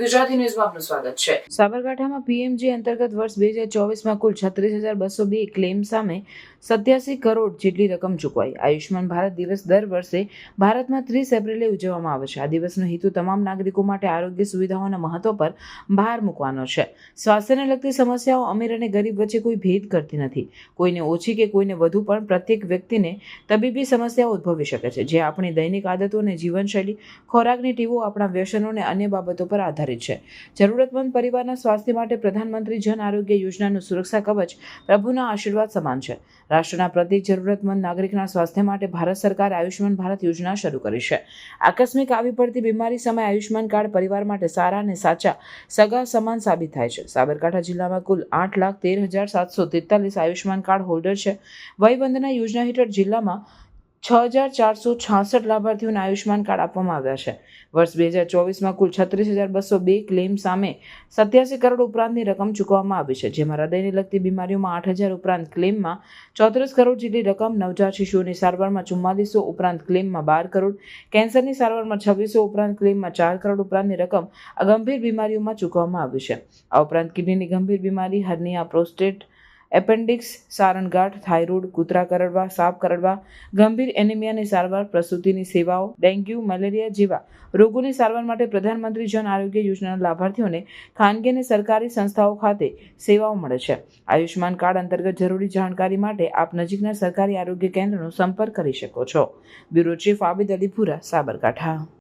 ગુજરાતી ન્યૂઝમાં આપનું સ્વાગત છે. સાબરકાંઠામાં પીએમજી અંતર્ગત વર્ષ બે હજાર ચોવીસમાં કુલ છત્રીસ હજાર બસો બે ક્લેમ સામે સત્યાસી કરોડ જેટલી રકમ ચૂકવાઈ. આયુષ્માન ભારત દિવસ દર વર્ષે ભારતમાં ત્રીસ એપ્રિલે ઉજવવામાં આવે છે. આ દિવસનો હેતુ તમામ નાગરિકો માટે આરોગ્ય સુવિધાઓના મહત્વ પર ભાર મૂકવાનો છે. સ્વાસ્થ્યને લગતી સમસ્યાઓ અમીર અને ગરીબ વચ્ચે કોઈ ભેદ કરતી નથી. કોઈને ઓછી કે કોઈને વધુ પણ પ્રત્યેક વ્યક્તિને તબીબી સમસ્યાઓ ઉદ્ભવી શકે છે. જે આપણી દૈનિક આદતો અને જીવનશૈલી, ખોરાકની ટીવો, આપણા વ્યસનો અને અન્ય બાબતો પર આધારિત છે. જરૂરતમંદ પરિવારના સ્વાસ્થ્ય માટે પ્રધાનમંત્રી જન આરોગ્ય યોજનાનું સુરક્ષા કવચ પ્રભુના આશીર્વાદ સમાન છે. રાષ્ટ્રના પ્રત્યેક જરૂરતમંદ નાગરિકના સ્વાસ્થ્ય માટે ભારત સરકાર આયુષ્યમાન ભારત યોજના શરૂ કરી છે. આકસ્મિક આવી પડતી બીમારી સમયે આયુષ્યમાન કાર્ડ પરિવાર માટે સારા અને સાચા સગા સમાન સાબિત થાય છે. સાબરકાંઠા જિલ્લામાં કુલ આઠ લાખ તેર હજાર સાતસો તેતાલીસ આયુષ્યમાન કાર્ડ હોલ્ડર છે. વયવંદના યોજના હેઠળ જિલ્લામાં છ હજાર ચારસો છાસઠ લાભાર્થીઓને આયુષ્યમાન કાર્ડ આપવામાં આવ્યા છે. વર્ષ બે હજાર ચોવીસમાં કુલ છત્રીસ હજાર બસો બે ક્લેમ સામે સત્યાસી કરોડ ઉપરાંતની રકમ ચૂકવવામાં આવી છે, જેમાં હૃદયને લગતી બીમારીઓમાં આઠ હજાર ઉપરાંત ક્લેમમાં ચોત્રીસ કરોડ જેટલી રકમ નવજાત શિશુઓની સારવારમાં ચુમ્માલીસો ઉપરાંત ક્લેમમાં બાર કરોડ, કેન્સરની સારવારમાં છવ્વીસો ઉપરાંત ક્લેમમાં ચાર કરોડ ઉપરાંતની રકમ ગંભીર બીમારીઓમાં ચૂકવવામાં આવી છે. આ ઉપરાંત કિડનીની ગંભીર બીમારી, હર્નિયા પ્રોસ્ટેટ એપેન્ડિક્સ સારણગાંઠ થાઇરોઇડ, કૂતરા કરડવા, સાપ કરડવા, ગંભીર એનિમિયાની સારવાર, પ્રસૂતિની સેવાઓ, ડેન્ગ્યુ, મેલેરિયા જેવા રોગોની સારવાર માટે પ્રધાનમંત્રી જન આરોગ્ય યોજનાના લાભાર્થીઓને ખાનગી અને સરકારી સંસ્થાઓ ખાતે સેવાઓ મળે છે. આયુષ્માન કાર્ડ અંતર્ગત જરૂરી જાણકારી માટે આપ નજીકના સરકારી આરોગ્ય કેન્દ્રનો સંપર્ક કરી શકો છો. Bureau chief Abid Alipura, Sabarkantha.